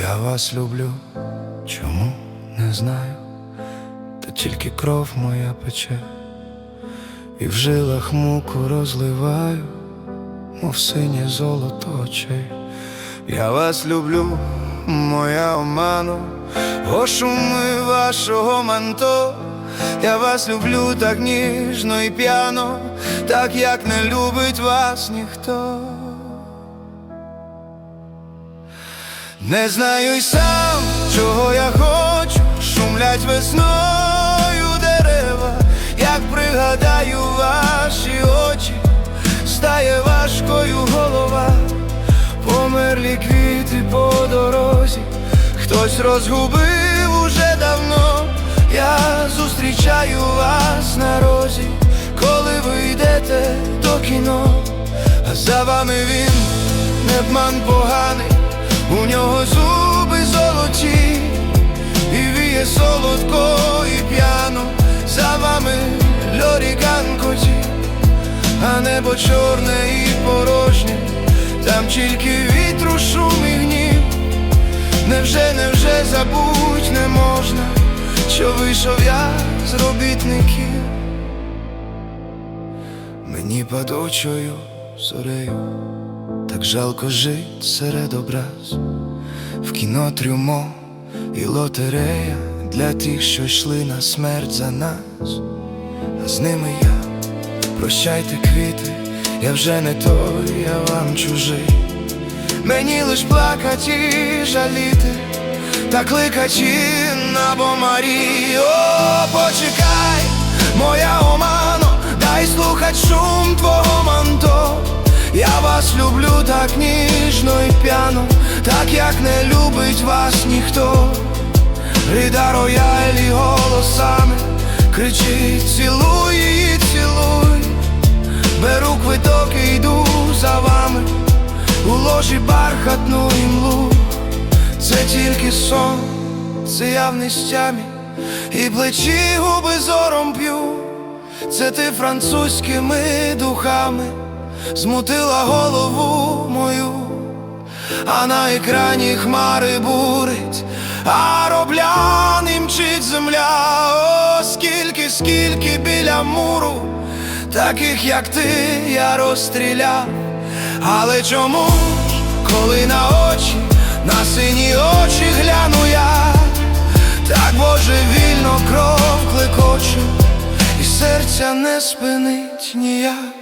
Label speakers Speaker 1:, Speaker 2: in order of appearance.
Speaker 1: Я вас люблю, чому не знаю, та тільки кров моя пече, і в жилах муку розливаю, мов синє золото очей. Я вас люблю, моя омано, о шуми вашого манто. Я вас люблю так ніжно і п'яно, так як не любить вас ніхто. Не знаю й сам, чого я хочу, шумлять весною дерева, як пригадаю ваші очі, стає важкою голова, померлі квіти по дорозі, хтось розгубив уже давно, я зустрічаю вас на розі, коли ви йдете до кіно, а за вами він не обман поганий. У нього зуби золоті, і віє солодко і п'яно, за вами льорікан коті, а небо чорне і порожнє, там тільки вітру шум і гнів. Невже, невже забуть не можна, що вийшов я з робітників? Мені падучою зорею так жалко жить серед образ, в кіно трюмо і лотерея для тих, що йшли на смерть за нас, а з ними я, прощайте квіти, я вже не той, я вам чужий. Мені лиш плакать жаліти, та кликачі на бомарі. О, почекай, моя омано, дай слухать шум твого манто. Так ніжно і п'яно, так як не любить вас ніхто. Рида роялі голосами кричить, цілуй її, цілуй, беру квиток і йду за вами, у ложі бархатну імлу, це тільки сон, це я в нестямі, і плечі губи зором п'ю, це ти французькими духами змутила голову мою, а на екрані хмари бурить, а робляни мчить земля, о, скільки, скільки біля муру, таких, як ти, я розстріляв, але чому ж, коли на очі, на сині очі гляну я, так божевільно кров клекоче, і серця не спинить ніяк.